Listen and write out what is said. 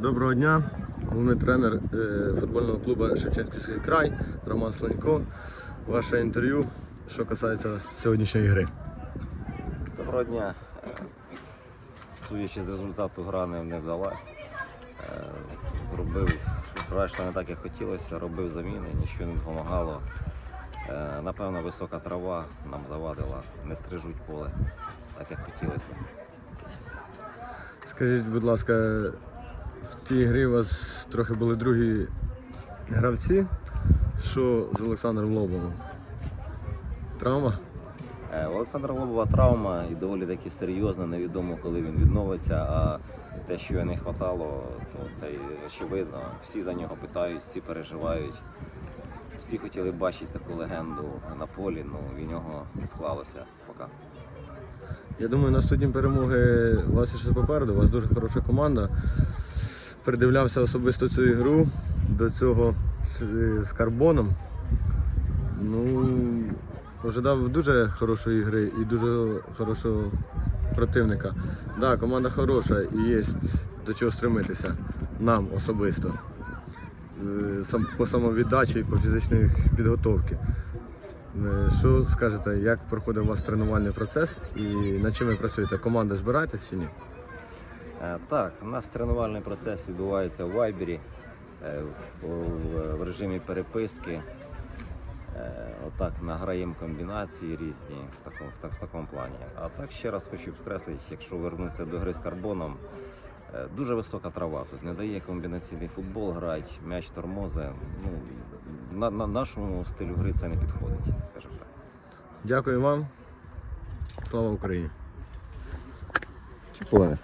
Доброго дня, головний тренер е, футбольного клубу Шевченківський край Роман Слонько. Ваше інтерв'ю, що касається сьогоднішньої гри. Доброго дня. Е, Судячи з результату гра не, вдалась. Е, Зробив гра йшла не так, як хотілося, робив заміни, нічого не допомагало. Напевно, висока трава нам завадила, не стрижуть поле, так як хотілося. Скажіть, будь ласка, в тій грі у вас трохи були другі гравці. Що з Олександром Лобовим? Травма? Е, У Олександра Лобова травма і доволі таки серйозна, невідомо коли він відновиться. А те, що його не вистачало, то це очевидно. Всі за нього питають, всі переживають. Всі хотіли бачити таку легенду на полі, але в нього не склалося поки. Я думаю, наступні перемоги у вас ще попереду, у вас дуже хороша команда. Передивлявся особисто цю ігру до цього з, карбоном. Ну, ожидав дуже хорошої гри і дуже хорошого противника. Так, да, команда хороша і є до чого стремитися нам особисто. Е, По самовіддачі і по фізичній підготовці. Е, Що скажете, як проходить у вас тренувальний процес і над чим ви працюєте? Команда збираєтесь чи ні? Е, Так, у нас тренувальний процес відбувається в Вайбері е, в, в- в режимі переписки. Е, Отак награємо комбінації різні в такому, в, так- в такому плані. А так ще раз хочу підкреслити, якщо вернутися до гри з карбоном, дуже висока трава тут не дає комбінаційний футбол грати, м'яч тормози. Ну, на, на нашому стилю гри це не підходить, скажімо так. Дякую вам. Слава Україні! Чи поле не?